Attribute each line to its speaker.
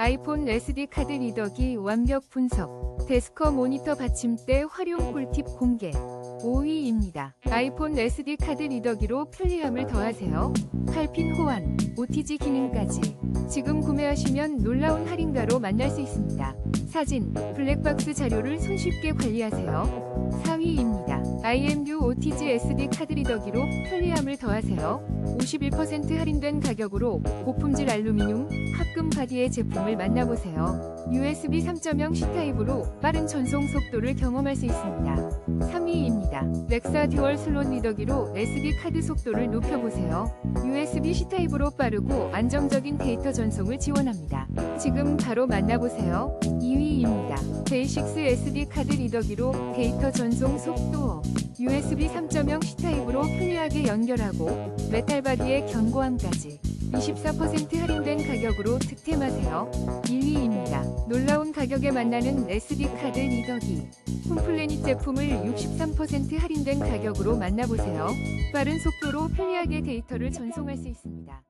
Speaker 1: 아이폰 SD 카드 리더기 완벽 분석. 데스커 모니터 받침대 활용 꿀팁 공개. 5위입니다. 아이폰 SD 카드 리더기로 편리함을 더하세요. 8핀 호환, OTG 기능까지. 지금 구매하시면 놀라운 할인가로 만날 수 있습니다. 사진, 블랙박스 자료를 손쉽게 관리하세요. 4위입니다. IMU OTG SD 카드 리더기로 편리함을 더하세요. 51% 할인된 가격으로 고품질 알루미늄 합금 바디의 제품을 만나보세요. USB 3.0 C타입으로 빠른 전송 속도를 경험할 수 있습니다. 3위입니다. 렉사 듀얼 슬롯 리더기로 SD 카드 속도를 높여보세요. USB C타입으로 빠르고 안정적인 데이터 전송을 지원합니다. 지금 바로 만나보세요. 2위입니다. 베이식스 SD 카드 리더기로 데이터 전송 속도 USB 3.0 C타입으로 편리하게 연결하고 메탈 바디의 견고함까지 24% 할인된 가격으로 득템하세요. 1위입니다. 놀라운 가격에 만나는 SD 카드 리더기. 홈플래닛 제품을 63% 할인된 가격으로 만나보세요. 빠른 속도로 편리하게 데이터를 전송할 수 있습니다.